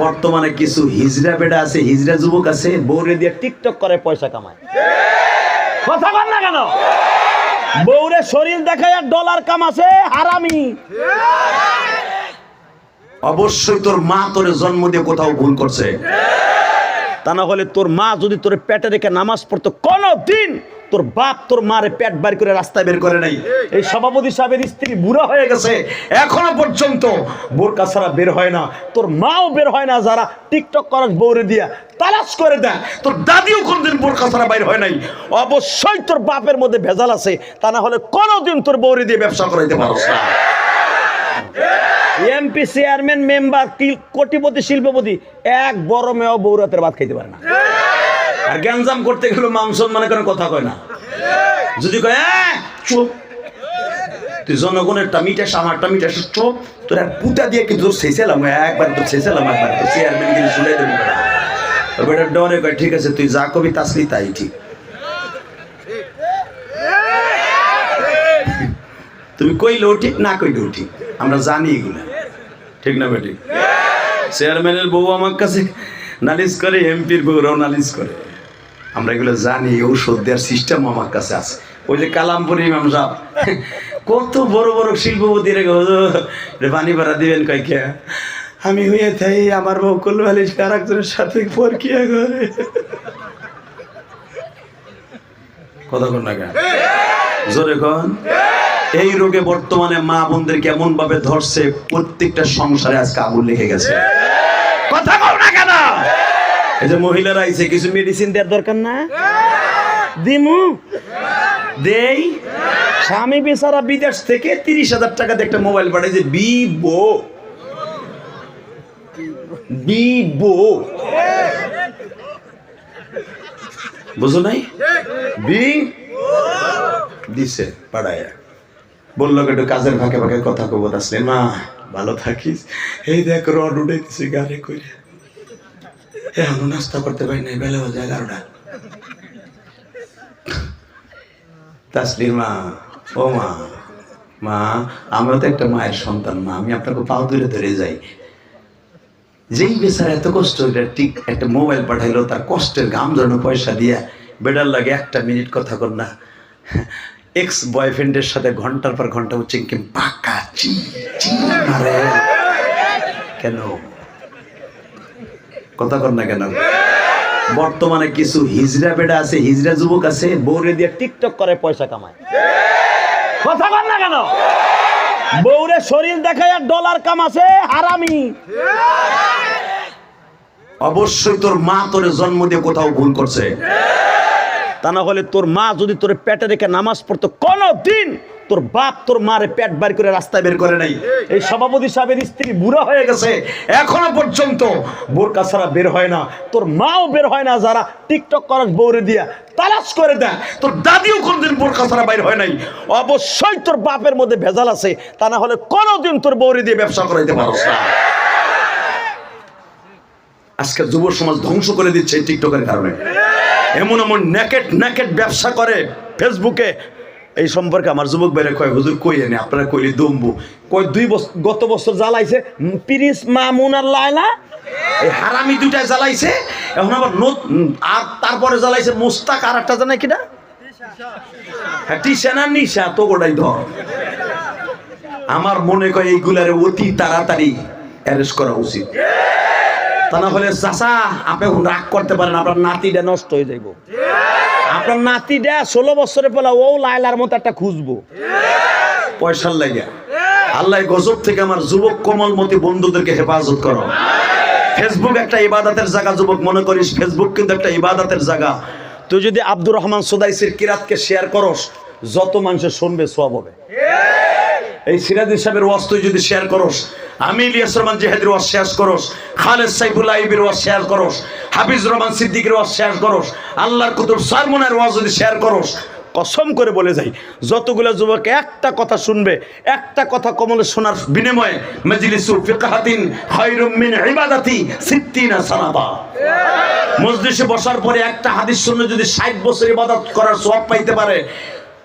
বর্তমানে কিছু হিজরা বেড়া আছে হিজরা যুবক আছে বৌরে দিয়ে টিকটক করে পয়সা কামায়। কথা বল না কেন? বৌরে শরীর দেখায় আর ডলার কামাছে হারামি। অবশ্যই তোর মা তোর জন্ম দিয়ে কোথাও ভুল করছে। তা না হলে তোর মা যদি তোর পেটে রেখে নামাজ পড়তো কোনো দিন তোর বাপ তোর মারে পেট বার করে রাস্তায় বের করে নাই। এই সভাপতি সাহেবের স্ত্রী বুড়া হয়ে গেছে, এখনও পর্যন্ত বোরকা ছাড়া বের হয় না। তোর মাও বের হয় না, যারা টিকটক করার বউরে দিয়া তালাশ করে দেয়। তোর দাদিও কোনদিন বোরকা ছাড়া বাইর হয় নাই। অবশ্যই তোর বাপের মধ্যে ভেজাল আছে, তা না হলে কোনোদিন তোর বউরে দিয়ে ব্যবসা করাইতে পারস না। এমপি চেয়ারম্যান মেম্বার কোটিপতি শিল্পপতি এক বড় মেয়েও বৌরাতের ভাত খাইতে পারে না। আর গ্যাঞ্জাম করতে গেলে মাংস মানে কোনো কথা কয় না। যদি কয় "এ, চুপ। তুই জনগণের টামিটা আমার টামিটা চুপ। তোর আর পুতা দিয়ে কিন্তু তোর শেষেলাম একবার তোর শেষেলাম একবার তোর চেয়ারম্যান কিন্তু শুনে দেবো। বেটার ডরে কয় ঠিক আছে তুই যা কবি তাসলি তাই ঠিক। তুমি কইলেও ঠিক না কইলেও ঠিক। আমরা জানি এগুলা। ঠিক না বেটি? চেয়ারম্যানের বউ আমার কাছে নালিশ করে এমপির বউরাও নালিশ করে। আমরা এগুলো জানি ঔষধ দেওয়ার সিস্টেম আমার কাছে আছে। ওই যে কালামপুরি ইমাম সাহেব, কত বড় বড় শিল্পপতি রে পানি ভাড়া দিবেন কয় কে? আমি হয়ে থাই, আমার বউ কলবালিশ আর একজনের সাথে পরকিয়া করে। কথা কন না কেন? জোরে কন? এই রোগে বর্তমানে মা বোনদের কেমন ভাবে ধরছে প্রত্যেকটা সংসারে আজকে আগুন লেগে গেছে। কথা কও না কেন? এই যে মহিলারা আইছে কিছু মেডিসিন দেওয়ার দরকার না? দিমু। দেই। স্বামী বেচারা বিদেশ থেকে তিরিশ হাজার টাকা দিয়ে একটা মোবাইল পাঠাইছে বিবো বিবো বুঝো নাই? বি দিছে পাড়ায় বলল একটু কাজের ফাঁকে ফাঁকে কথা কব। আসলে মা ভালো থাকিস। এই দেখ, রড উঠেছি গাড়ি করে এখনও নাস্তা করতে পারি নাই, বেলা বাজে এগারোটা। তাসলির মা, ও মা মা, আমরা তো একটা মায়ের সন্তান, মা, আমি আপনাকে পাও ধরে ধরে যাই। যেই বেচার এত কষ্ট এটা ঠিক একটা মোবাইল পাঠাইলো, তার কষ্টের গাম জন্য পয়সা দিয়ে বেডার লাগে একটা মিনিট কথা কর না। এক্স বয়ফ্রেন্ডের সাথে ঘণ্টার পর ঘণ্টা হচ্ছে কি পাকা চি মারে। কেন? কথা কর না কেন? বর্তমানে কিছু হিজড়া বেড়া আছে, হিজড়া যুবক আছে, বউরে দিয়ে টিকটক করে, পয়সা কামায়। কথা কর না কেন? বউরে শরীর দেখায় আর ডলার কামাছে, হারামি। অবশ্যই তোর মা তোরে জন্ম দিয়ে কোথাও ভুল করছে। তা না হলে তোর মা যদি তোর পেটে রেখে নামাজ পড়তো কোনো দিন তোর বাপ তোর মারে পেট বার করে রাস্তায় বের করে নাই। এই সভাপতি সাহেবের স্ত্রী বুড়া হয়ে গেছে, এখনও পর্যন্ত বোরকা ছাড়া বের হয় না। তোর মাও বের হয় না, যারা টিকটক করার বউরে দিয়া তালাশ করে দেয়। তোর দাদিও কোনদিন বোরকা ছাড়া বাইর হয় নাই। অবশ্যই তোর বাপের মধ্যে ভেজাল আছে, তা না হলে কোনোদিন তোর বৌরে দিয়ে ব্যবসা করাইতে পারস না। আজকে যুব সমাজ ধ্বংস করে দিচ্ছে টিকটকের কারণে। এমন এমন নেকেট নেকেট ব্যবসা করে ফেসবুকে এই সম্পর্কে আমার যুবক বেড়ে কয়, হুজুর কই এনে? আপনারা কইলি দম্বু। কই দুই বছর গত বছর জ্বালাইছে পিরিস, মামুন আর লায়লা? এই হারামি দুইটাই জ্বালাইছে। এখন আবার আর তারপরে জ্বালাইছে মুস্তাক আর একটা জানাই কিনা? হ্যাঁ টিসা না নিশা তো গোটাই ধর। আমার মনে কয়, এইগুলারে অতি তাড়াতাড়ি অ্যারেস্ট করা উচিত। তা না হলে চাষা আপনি রাগ করতে পারেন, আপনার নাতিটা নষ্ট হয়ে যাইব। আপনার নাতিটা ষোলো বছরে পেলা ও লাইলার মতো একটা খুঁজবো। পয়সার লাগে আল্লাহ গজব থেকে আমার যুবক কোমলমতি বন্ধুদেরকে হেফাজত করো। ফেসবুক একটা ইবাদতের জায়গা, যুবক মনে করিস ফেসবুক কিন্তু একটা ইবাদতের জায়গা। তুই যদি আব্দুর রহমান সুদাইসির কিরাতকে শেয়ার করস, যত মানুষের শুনবে সব হবে। এই সিরাজ সাহেবের ওয়াজ তুই যদি শেয়ার করস আমি ইলিয়াস রহমান জেহাদের ওয়াজ শেয়ার করস, খালেদ সাইফুল্লাহ ইবির ওয়াজ শেয়ার করস, হাফিজ রহমান সিদ্দিকের ওয়াজ শেয়ার করস, আল্লাহর কুতুব ওয়াজ যদি শেয়ার করস, কসম করে বলে যাই, যতগুলো যুবক একটা কথা শুনবে, একটা কথা কমলে শোনার বিনিময়ে মজলিসু ফিকহাতিন খায়রুম ইবাদাতি সানাতা মজলিসে বসার পরে একটা হাদিস শুনে যদি 60 বছর ইবাদত করার সওয়াব পাইতে পারে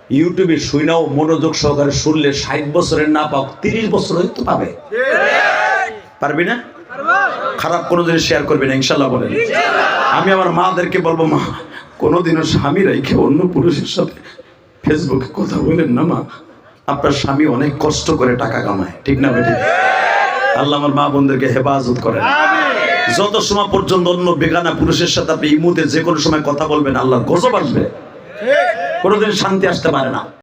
ইউটিউবে শুইনাও মনোযোগ সহকারে শুনলে ষাট বছরের না পাও তিরিশ বছর হয়তো পাবে। পারবি না? খারাপ কোনো জিনিস শেয়ার করবে না ইনশাল্লাহ বলেন আমি আমার মাদেরকে বলব মা কোনোদিনও স্বামী রেখে অন্য পুরুষের সাথে ফেসবুকে কথা বলেন না মা। আপনার স্বামী অনেক কষ্ট করে টাকা কামায় ঠিক না বেটি আল্লাহ আমার মা বোনদেরকে হেফাজত করেন। যত সময় পর্যন্ত অন্য বেগানা পুরুষের সাথে আপনি ইমুতে যে কোনো সময় কথা বলবেন আল্লাহ গজব আসবে। কোনোদিন শান্তি আসতে পারে না।